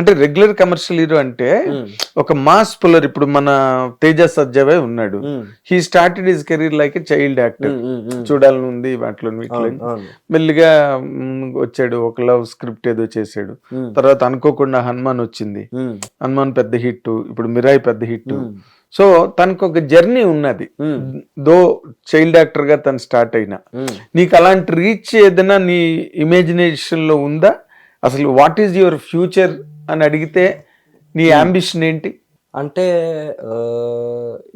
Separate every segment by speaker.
Speaker 1: అంటే regular commercial hero అంటే ఒక మాస్ పుల్లర్ ఇప్పుడు మన తేజ సజ్జవే ఉన్నాడు. He started his career like a child actor చూడాలని ఉంది వాటిలో వీటిలో. మెల్లిగా వచ్చాడు ఒక లవ్ స్క్రిప్ట్ ఏదో చేశాడు. తర్వాత అనుకోకుండా హనుమాన్ వచ్చింది. హనుమాన్ పెద్ద హిట్ ఇప్పుడు మిరాయి పెద్ద హిట్. సో తనకు ఒక జర్నీ ఉన్నది. దో చైల్డ్ యాక్టర్గా తను స్టార్ట్ అయినా. నీకు అలాంటి రీచ్ ఏదైనా నీ ఇమాజినేషన్లో ఉందా? అసలు వాట్ ఈజ్ యువర్ ఫ్యూచర్ అని అడిగితే నీ అంబిషన్ ఏంటి?
Speaker 2: అంటే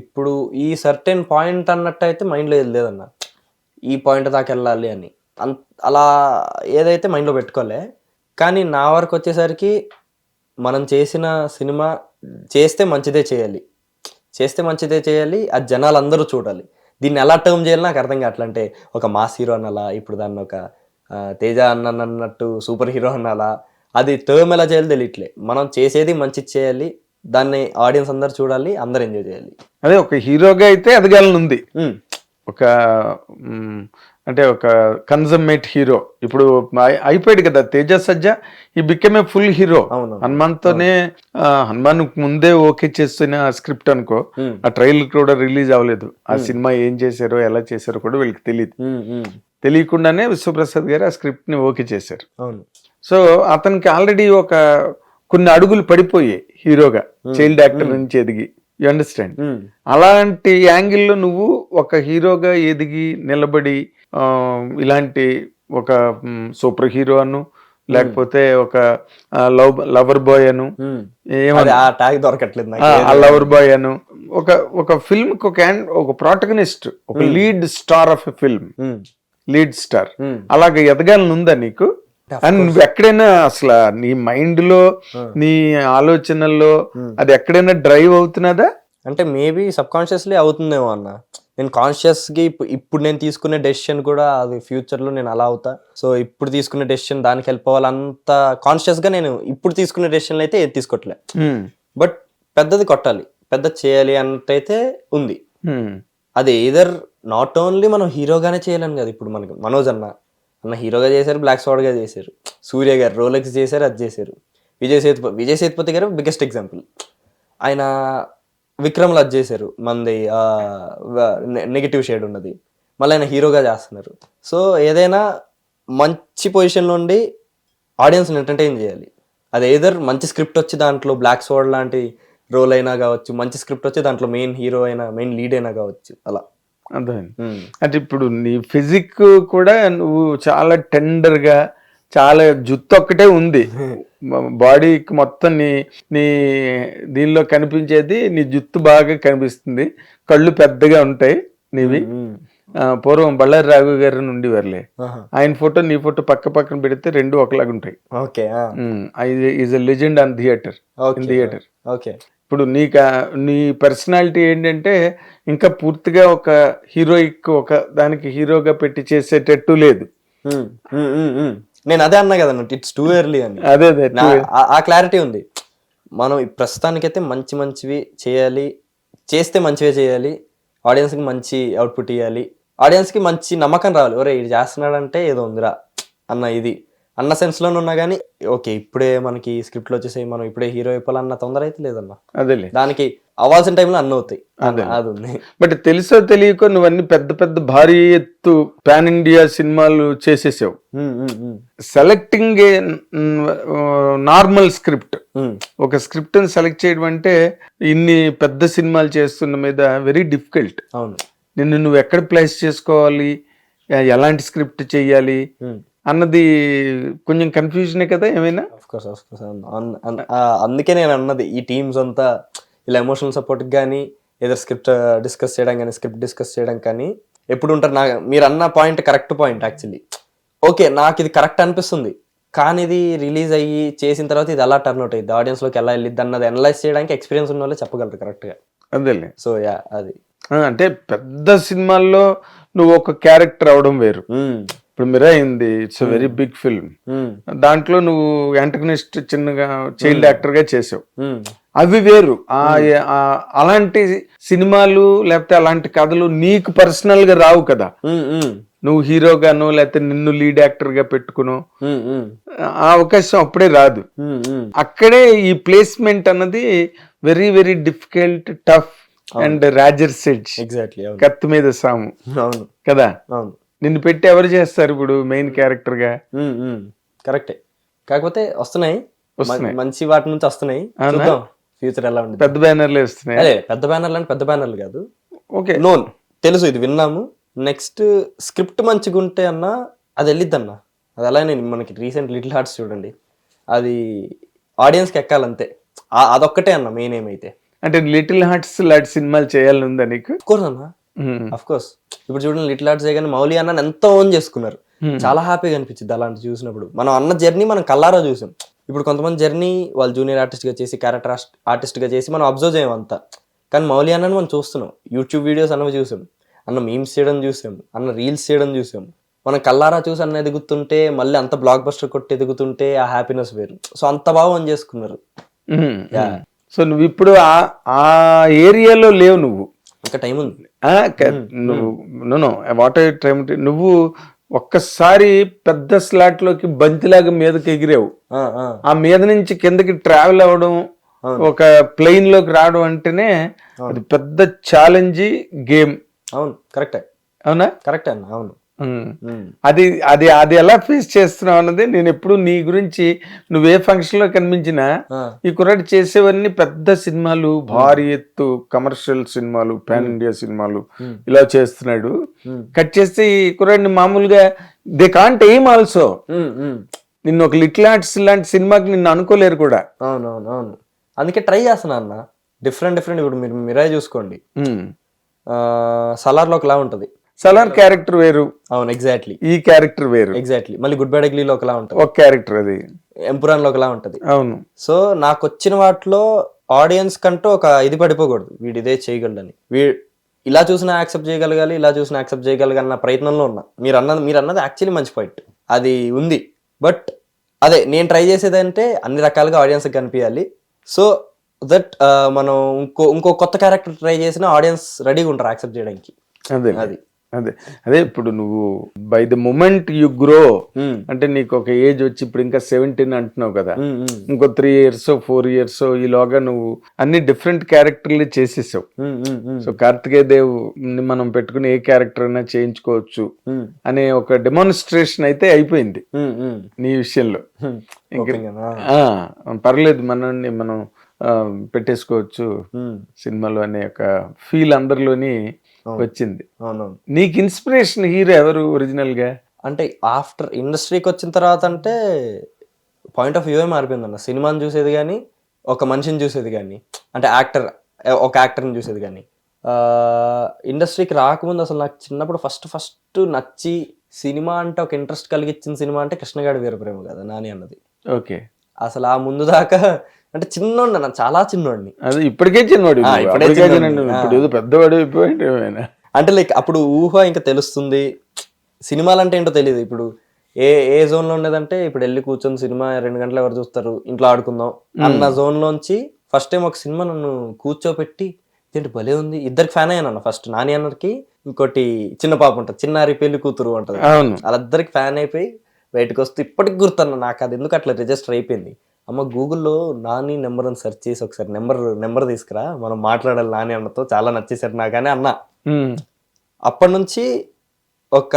Speaker 2: ఇప్పుడు ఈ సర్టెన్ పాయింట్ అన్నట్టు అయితే మైండ్లో ఏది లేదన్న. ఈ పాయింట్ దాకా వెళ్ళాలి అని. అన్ అలా ఏదైతే మైండ్లో పెట్టుకోలే కానీ నా వరకు వచ్చేసరికి మనం చేసిన సినిమా చేస్తే మంచిదే చేయాలి. చేస్తే మంచిదే చేయాలి అది జనాలు అందరూ చూడాలి. దీన్ని ఎలా టర్మ్ చేయాలి నాకు అర్థం కావట్లే. అంటే ఒక మాస్ హీరో అనాలా ఇప్పుడు దాన్ని ఒక తేజ అన్న అన్నట్టు సూపర్ హీరో అనాలా అది టర్మ్ ఎలా చేయాలి తెలియట్లే. మనం చేసేది మంచి చేయాలి దాన్ని ఆడియన్స్ అందరు చూడాలి అందరు ఎంజాయ్ చేయాలి.
Speaker 1: అదే ఒక హీరోగా అయితే ఎదగాలని ఉంది. ఒక అంటే ఒక కన్జమ్మేట్ హీరో. ఇప్పుడు అయి- అయిపోయాడు కదా తేజ సజ్జ ఈ బికెమ్ ఏ ఫుల్ హీరో
Speaker 2: అవును.
Speaker 1: హనుమాన్ తోనే ఆ, హనుమాన్ ముందే ఓకే చేస్తున్న స్క్రిప్ట్ అనుకో. ఆ ట్రైలర్ కూడా రిలీజ్ అవ్వలేదు. ఆ సినిమా ఏం చేశారో ఎలా చేశారో కూడా వీళ్ళకి తెలియదు. తెలియకుండానే విశ్వప్రసాద్ గారు ఆ స్క్రిప్ట్ని ఓకే చేశారు.
Speaker 2: అవును.
Speaker 1: సో అతనికి ఆల్రెడీ ఒక కొన్ని అడుగులు పడిపోయాయి హీరోగా చైల్డ్ యాక్టర్ నుంచి ఎదిగి. యు అండర్స్టాండ్ అలాంటి యాంగిల్లో నువ్వు ఒక హీరోగా ఎదిగి నిలబడి ఇలాంటి ఒక సూపర్ హీరో అను లేకపోతే ఒక లవ్ లవర్ బాయ్ అను
Speaker 2: దొరకట్లేదు
Speaker 1: ఆ లవర్ బాయ్ అను. ఒక ఒక ఫిల్మ్ ఒక ఒక ప్రాటగనిస్ట్ ఒక lead star of a film lead star. అలాగ ఎదగాలని ఉందా నీకు? అండ్ నువ్వు ఎక్కడైనా అసలు నీ మైండ్లో నీ ఆలోచనల్లో అది ఎక్కడైనా డ్రైవ్ అవుతున్నదా?
Speaker 2: అంటే మేబీ సబ్ కాన్షియస్లీ అవుతుందేమో అన్న. నేను కాన్షియస్గా ఇప్పు- ఇప్పుడు నేను తీసుకునే డెసిషన్ కూడా అది ఫ్యూచర్లో నేను అలా అవుతా. సో ఇప్పుడు తీసుకునే డెసిషన్ దానికి హెల్ప్ అవ్వాలంత కాన్షియస్గా నేను ఇప్పుడు తీసుకునే డెసిషన్లు అయితే ఏది తీసుకోవట్లే
Speaker 1: హ్మ్.
Speaker 2: బట్ పెద్దది కొట్టాలి. పెద్ద చేయాలి అన్నట్టయితే ఉంది.
Speaker 1: హ్మ్.
Speaker 2: అది ఏదర్ నాట్ ఓన్లీ మనం హీరోగానే చేయాలని కదా ఇప్పుడు మనకి మనోజ్ అన్న. అన్న హీరోగా చేశారు బ్లాక్ స్వాడ్గా చేశారు. సూర్య గారు రోలెక్స్ చేశారు అది చేశారు. విజయ్ సేతుపతి విజయ్ సేతుపతి గారు బిగ్గెస్ట్ ఎగ్జాంపుల్ ఆయన విక్రమ్లు అది చేశారు. మంది నెగిటివ్ షేడ్ ఉన్నది. మళ్ళీ ఆయన హీరోగా చేస్తున్నారు. సో ఏదైనా మంచి పొజిషన్ నుండి ఆడియన్స్ని ఎంటర్టైన్ చేయాలి. అది ఏదర్ మంచి స్క్రిప్ట్ వచ్చి దాంట్లో బ్లాక్ స్వాడ్ లాంటి రోల్ అయినా కావచ్చు మంచి స్క్రిప్ట్ వచ్చి దాంట్లో మెయిన్ హీరో అయినా మెయిన్ లీడ్ అయినా కావచ్చు. అలా.
Speaker 1: అర్థమైంది. అంటే ఇప్పుడు నీ ఫిజిక్ కూడా నువ్వు చాలా టెండర్గా చాలా జుత్తు ఒక్కటే ఉంది. బాడీకి మొత్తం నీ నీ దీనిలో కనిపించేది నీ జుత్తు బాగా కనిపిస్తుంది. కళ్ళు పెద్దగా ఉంటాయి నీవి. పూర్వం బళ్ళారి రాఘు గారి నుండి వర్లే
Speaker 2: ఆహా.
Speaker 1: ఆయన ఫోటో నీ ఫోటో పక్క పక్కన పెడితే రెండు ఒకలాగా ఉంటాయి. Is a legend on theatre in theatre
Speaker 2: okay.
Speaker 1: ఇప్పుడు నీకు నీ పర్సనాలిటీ ఏంటంటే ఇంకా పూర్తిగా ఒక హీరోయిక్ ఒక దానికి హీరోగా పెట్టి చేసేటట్టు లేదు.
Speaker 2: నేను అదే అన్నా కదా ఇట్స్ టూ ఎర్లీ అని.
Speaker 1: అదే అదే
Speaker 2: ఆ- క్లారిటీ ఉంది. మనం ప్రస్తుతానికైతే మంచి మంచివి చేయాలి చేస్తే మంచివే చేయాలి ఆడియన్స్కి మంచి అవుట్పుట్ ఇవ్వాలి ఆడియన్స్కి మంచి నమ్మకం రావాలి. ఒరే ఇది చేస్తున్నాడంటే ఏదో ఉందిరా అన్న ఇది. అన్న సెన్స్లోనే ఉన్నా కానీ ఓకే ఇప్పుడే మనకి స్క్రిప్ట్లో వచ్చేసి మనం ఇప్పుడే హీరో అయిపోవాలన్న తొందర అయితే లేదన్న
Speaker 1: అదేలే.
Speaker 2: దానికి అవ్వాల్సిన టైంలో అన్న అవుతాయి. అది
Speaker 1: బట్ తెలుసో తెలియకో నువ్వన్నీ పెద్ద పెద్ద భారీ ఎత్తు పాన్ ఇండియా సినిమాలు చేసేసావు. Selecting a normal script. ఒక స్క్రిప్ట్ సెలెక్ట్ చేయడం అంటే ఇన్ని పెద్ద సినిమాలు చేస్తున్న మీద వెరీ డిఫికల్ట్
Speaker 2: అవును.
Speaker 1: నిన్ను నువ్వు ఎక్కడ ప్లేస్ చేసుకోవాలి? ఎలాంటి స్క్రిప్ట్ చెయ్యాలి
Speaker 2: ఉమ్.
Speaker 1: అన్నది కొంచెం కన్ఫ్యూజనే కదా ఏమైనా?
Speaker 2: అందుకే నేను అన్నది ఈ టీమ్స్ అంతా ఇలా ఎమోషనల్ సపోర్ట్ కానీ ఏదో స్క్రిప్ట్ డిస్కస్ చేయడం కానీ స్క్రిప్ట్ డిస్కస్ చేయడం కానీ ఎప్పుడు ఉంటారు నా మీరు అన్న point correct point actually okay నాకు ఇది కరెక్ట్ అనిపిస్తుంది. కానీ ఇది రిలీజ్ అయ్యి చేసిన తర్వాత ఇది ఎలా టర్న్ అవుట్ అయ్యింది ఆడియన్స్లోకి ఎలా వెళ్ళిద్ది అన్నది అనలైజ్ చేయడానికి ఎక్స్పీరియన్స్ ఉన్న వాళ్ళే చెప్పగలరు కరెక్ట్గా
Speaker 1: అదేలే.
Speaker 2: సో యా అది.
Speaker 1: అంటే పెద్ద సినిమాల్లో నువ్వు ఒక క్యారెక్టర్ అవడం వేరు.
Speaker 2: మ్మ్.
Speaker 1: ఇప్పుడు మిరా అయింది ఇట్స్ వెరీ బిగ్ ఫిల్మ్. దాంట్లో నువ్వు యాంటగనిస్ట్ చిన్నగా చైల్డ్ యాక్టర్గా చేసావు.
Speaker 2: మ్మ్.
Speaker 1: అవి వేరు. ఆ ఆ, అలాంటి సినిమాలు లేకపోతే అలాంటి కథలు నీకు పర్సనల్గా రావు కదా. నువ్వు హీరోగాను లేకపోతే నిన్ను లీడ్ యాక్టర్గా పెట్టుకును ఆ అవకాశం అప్పుడే రాదు. అక్కడే ఈ ప్లేస్మెంట్ అన్నది very very difficult tough and Roger sedge
Speaker 2: exactly
Speaker 1: కత్తి మీద సాము.
Speaker 2: అవును.
Speaker 1: కదా?
Speaker 2: అవును.
Speaker 1: నిన్ను పెట్టి ఎవరు చేస్తారు ఇప్పుడు మెయిన్
Speaker 2: క్యారెక్టర్గా. కరెక్టే కాకపోతే వస్తున్నాయి. మంచి వాటి నుంచి వస్తున్నాయి. ఫ్యూచర్ ఎలా ఉంటుంది
Speaker 1: పెద్ద బ్యానర్లు వస్తున్నాయి?
Speaker 2: అదే పెద్ద బ్యానర్లు అంటే పెద్ద బ్యానర్లు కాదు.
Speaker 1: ఓకే.
Speaker 2: నోన్ తెలుసు ఇది విన్నాము. నెక్స్ట్ స్క్రిప్ట్ మంచిగా ఉంటే అన్న అది వెళ్ళిద్ది అన్న అది అలానే మనకి రీసెంట్ లిటిల్ హార్ట్స్ చూడండి. అది ఆడియన్స్కి ఎక్కాలంతే. అదొక్కటే అన్న మెయిన్ ఏమైతే.
Speaker 1: అంటే లిటిల్ హార్ట్స్ లాంటి సినిమాలు చేయాలని ఉందా నీకు? ఉమ్.
Speaker 2: అఫ్ కోర్స్ ఇప్పుడు చూడండి లిటిల్ హార్ట్స్ కానీ మౌలి అన్న ఎంతో ఓన్ చేసుకున్నారు. చాలా హ్యాపీగా అనిపించింది అలాంటి చూసినప్పుడు. మనం అన్న జర్నీ మనం కల్లారా చూసాం. ఇప్పుడు కొంతమంది జర్నీ వాళ్ళు జూనియర్ ఆర్టిస్ట్గా చేసి క్యారెక్టర్ ఆర్టిస్ట్గా చేసి మనం అబ్జర్వ్ చేయం అంతా. కానీ మౌలి అన్నని మనం చూస్తున్నాం. యూట్యూబ్ వీడియోస్ అన్నవి చూసాం. అన్న మీమ్స్ చేయడం చూసాం. అన్న రీల్స్ చేయడం చూసాం. మనం కల్లారా చూసి అన్న ఎదుగుతుంటే మళ్ళీ అంత బ్లాక్ బస్టర్ కొట్టి ఎదుగుతుంటే ఆ హ్యాపీనెస్ వేరు. సో అంత బాగా ఓన్ చేసుకున్నారు.
Speaker 1: సో నువ్వు ఇప్పుడు ఆ ఏరియాలో లేవు నువ్వు.
Speaker 2: ఇంకా టైం ఉంది.
Speaker 1: నువ్వు వాట్ టైం నువ్వు ఒక్కసారి పెద్ద స్లాట్లోకి బంతిలాగా మీదకి ఎగిరావు.
Speaker 2: ఆ,
Speaker 1: మీద నుంచి కిందకి ట్రావెల్ అవ్వడం ఒక ప్లెయిన్లోకి రావడం అంటేనే అది పెద్ద ఛాలెంజ్ గేమ్.
Speaker 2: అవును కరెక్టే.
Speaker 1: అవునా?
Speaker 2: కరెక్టే అన్న అవును.
Speaker 1: అది అది అది ఎలా ఫేస్ చేస్తున్నావు అన్నది నేను ఎప్పుడు నీ గురించి నువ్వే ఫంక్షన్లో కనిపించినా ఈ కుర్రాడు చేసేవన్నీ పెద్ద సినిమాలు భారీ ఎత్తు కమర్షియల్ సినిమాలు పాన్ ఇండియా సినిమాలు ఇలా చేస్తున్నాడు. కట్ చేస్తే ఈ కుర్రాడిని మామూలుగా దే కాంట్ ఎయిమ్ ఆల్సో. నిన్ను ఒక లిటిల్ ఆర్ట్స్ లాంటి సినిమాకి నిన్ను అనుకోలేరు కూడా.
Speaker 2: అవును అవును అవును అందుకే ట్రై చేస్తున్నా అన్న. డిఫరెంట్ డిఫరెంట్ ఇప్పుడు మీరు మీరే చూసుకోండి. సలార్లో ఒకలా ఉంటుంది.
Speaker 1: సలార్ క్యారెక్టర్ వేరు.
Speaker 2: అవును ఎగ్జాక్ట్లీ
Speaker 1: ఈ క్యారెక్టర్ వేరు.
Speaker 2: ఎగ్జాక్ట్లీ మళ్ళీ గుడ్ బై డగ్లీలో ఒకలా ఉంటుంది.
Speaker 1: ఒక క్యారెక్టర్ అది.
Speaker 2: ఎంపురాన్లో ఒకలా ఉంటుంది.
Speaker 1: అవును.
Speaker 2: సో నాకు వచ్చిన వాటిలో ఆడియన్స్ కంటూ ఒక ఇది పడిపోకూడదు. వీడు ఇదే చేయగలడని. వీ ఇలా చూసినా యాక్సెప్ట్ చేయగలగాలి ఇలా చూసినా యాక్సెప్ట్ చేయగలగాలి అన్న ప్రయత్నంలో ఉన్నా. మీరు అన్నది మీరు అన్నది యాక్చువల్లీ మంచి పాయింట్ అది ఉంది. బట్ అదే నేను ట్రై చేసేది అంటే అన్ని రకాలుగా ఆడియన్స్కి కనిపించాలి సో దట్ మనం ఇంకో ఇంకో కొత్త క్యారెక్టర్ ట్రై చేసినా ఆడియన్స్ రెడీగా ఉంటారు యాక్సెప్ట్ చేయడానికి.
Speaker 1: అదే.
Speaker 2: అది.
Speaker 1: అదే అదే ఇప్పుడు నువ్వు by the moment you grow అంటే నీకు ఒక ఏజ్ వచ్చి ఇప్పుడు ఇంకా సెవెంటీన్ అంటున్నావు కదా.
Speaker 2: ఉమ్, ఉమ్,
Speaker 1: ఇంకో త్రీ ఇయర్స్ ఫోర్ ఇయర్స్ ఈలోగా నువ్వు అన్ని డిఫరెంట్ క్యారెక్టర్లు చేసేసావు. సో కార్తికేయ దేవ్ని మనం పెట్టుకుని ఏ క్యారెక్టర్ అయినా చేయించుకోవచ్చు
Speaker 2: ఉమ్,
Speaker 1: అనే ఒక డెమాన్స్ట్రేషన్ అయితే అయిపోయింది. నీ విషయంలో. పర్లేదు మనల్ని మనం పెట్టేసుకోవచ్చు సినిమాలో అనే ఒక ఫీల్ అందరిలోని వచ్చింది. నీకు ఇన్స్పిరేషన్ హీరో ఎవరు ఒరిజినల్గా
Speaker 2: అంటే ఆఫ్టర్ ఇండస్ట్రీకి వచ్చిన తర్వాత అంటే పాయింట్ ఆఫ్ వ్యూ మారిపోయింది అన్న సినిమాని చూసేది కానీ ఒక మనిషిని చూసేది కానీ అంటే యాక్టర్ ఒక యాక్టర్ని చూసేది కానీ ఇండస్ట్రీకి రాకముందు అసలు నాకు చిన్నప్పుడు ఫస్ట్ ఫస్ట్ నచ్చి సినిమా అంటే ఒక ఇంట్రెస్ట్ కలిగించిన సినిమా అంటే కృష్ణగాడి వీరప్రేమ కదా నాని అన్నది.
Speaker 1: ఓకే.
Speaker 2: అసలు ఆ ముందు దాకా అంటే చిన్నోడిని అన్న చాలా చిన్నోడిని.
Speaker 1: అది ఇప్పటికే నువ్వు.
Speaker 2: ఇప్పుడే.
Speaker 1: పెద్దవాడు
Speaker 2: అంటే లైక్ అప్పుడు ఊహ ఇంకా తెలుస్తుంది. సినిమాలు అంటే ఏంటో తెలియదు ఇప్పుడు ఏ ఏ జోన్లో ఉండేదంటే ఇప్పుడు వెళ్ళి కూర్చొని సినిమా రెండు గంటలు ఎవరు చూస్తారు? ఇంట్లో ఆడుకుందాం. అన్న జోన్ లోంచి ఫస్ట్ టైం ఒక సినిమా నన్ను కూర్చోపెట్టి ఏంటి భలే ఉంది. ఇద్దరికి ఫ్యాన్ అయ్యాను ఫస్ట్ నాని అన్నకి ఇంకోటి చిన్న పాప ఉంటుంది. చిన్నారి పెళ్ళి కూతురు ఉంటది. వాళ్ళిద్దరికి ఫ్యాన్ అయిపోయి బయటకు వస్తే ఇప్పటికి గుర్తున్నా నాకు అది. ఎందుకు అట్లా రిజిస్టర్ అయిపోయింది? అమ్మ గూగుల్లో నాని నెంబర్ అని సెర్చ్ చేసి ఒకసారి నెంబర్ నెంబర్ తీసుకురా. మనం మాట్లాడాలి నాని అన్నతో చాలా నచ్చేసారు నాకని అన్నా.
Speaker 1: ఉమ్.
Speaker 2: అప్పటి నుంచి ఒక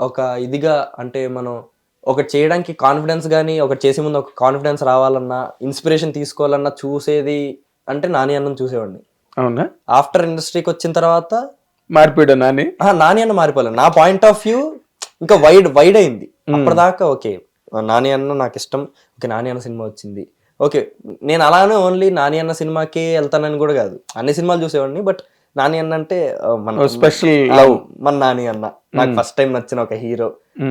Speaker 2: ఒక ఇదిగా అంటే మనం ఒకటి చేయడానికి కాన్ఫిడెన్స్ కానీ ఒకటి చేసే ముందు ఒక కాన్ఫిడెన్స్ రావాలన్నా ఇన్స్పిరేషన్ తీసుకోవాలన్నా చూసేది అంటే నాని అన్నం చూసేవాడిని.
Speaker 1: అవునా?
Speaker 2: ఆఫ్టర్ ఇండస్ట్రీకి వచ్చిన తర్వాత
Speaker 1: మారిపోయాడు నాని?
Speaker 2: ఆ, నాని అన్న మారిపోలేదు. నా పాయింట్ ఆఫ్ వ్యూ ఇంకా వైడ్ వైడ్ అయింది. అప్పటిదాకా ఓకే. నాని అన్న నాకు ఇష్టం ఓకే నాని అన్న సినిమా వచ్చింది. ఓకే నేను అలానే ఓన్లీ నాని అన్న సినిమాకి వెళ్తానని కూడా కాదు. అన్ని సినిమాలు చూసేవాడిని బట్ నాని అన్న అంటే మన
Speaker 1: స్పెషల్
Speaker 2: ఆ, మన నాని అన్న. నాకు ఫస్ట్ టైం నచ్చిన ఒక హీరో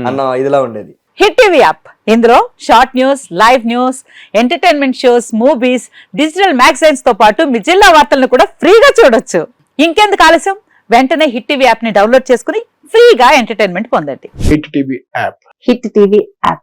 Speaker 2: అన్న ఇదిలా ఉండేది.
Speaker 3: Hit TV app. ఇందులో short news live news entertainment shows movies digital మ్యాగజైన్స్తో పాటు మీ జిల్లా వార్తలను కూడా ఫ్రీగా చూడొచ్చు. ఇంకెందుకు ఆలస్యం? వెంటనే హిట్ టీవీ యాప్ని డౌన్లోడ్ చేసుకుని ఫ్రీగా ఎంటర్టైన్మెంట్ పొందండి.
Speaker 4: Hit TV app.
Speaker 3: Hit TV app.